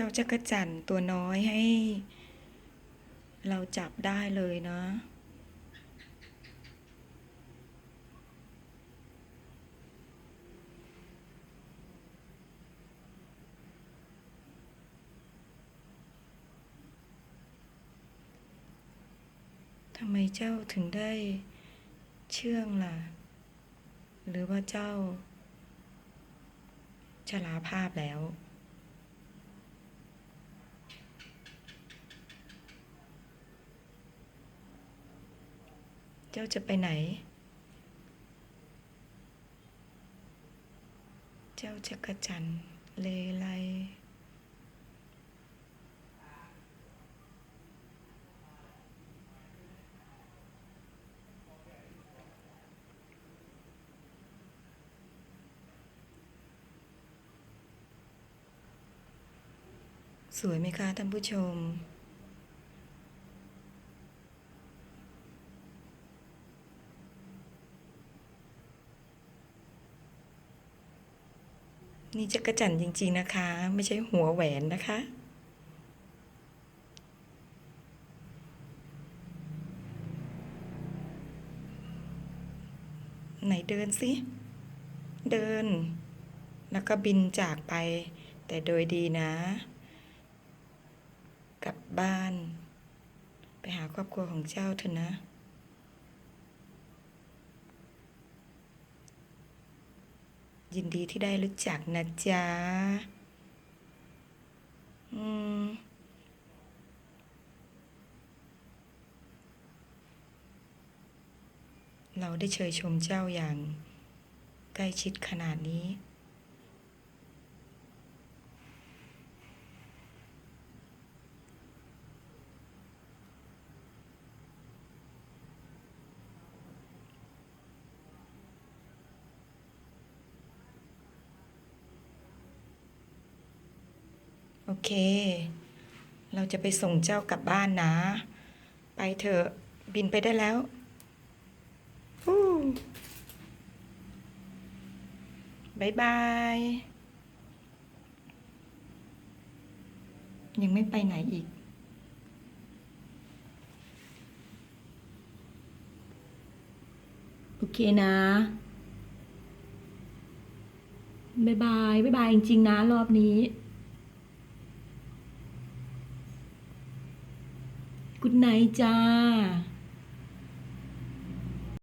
จ้าจักรจันทร์ตัวน้อยให้ เราจับได้เลยนะทำไมเจ้าถึงได้เชื่องล่ะ หรือว่าเจ้าชราภาพแล้ว เจ้าจะไปไหน เจ้าจักระจันเลไลสวยไหมคะท่านผู้ชม นี่จักระจันจริง ๆนะคะ ไม่ใช่หัวแหวนนะคะ ไหนเดินสิ เดิน แล้วก็บินจากไป แต่โดยดีนะ กลับบ้าน ไปหาครอบครัวของเจ้าเถอะนะ ยินดีที่ได้รู้จักนะจ๊ะอืมเราได้เชยชมเจ้าอย่างใกล้ชิดขนาดนี้ โอเค เราจะไปส่งเจ้ากลับบ้านนะ ไปเถอะ บินไปได้แล้วฮู้บายบาย ยังไม่ไปไหนอีก โอเคนะบายบายบายบายจริง ๆ นะ รอบนี้ กุดไนจ้า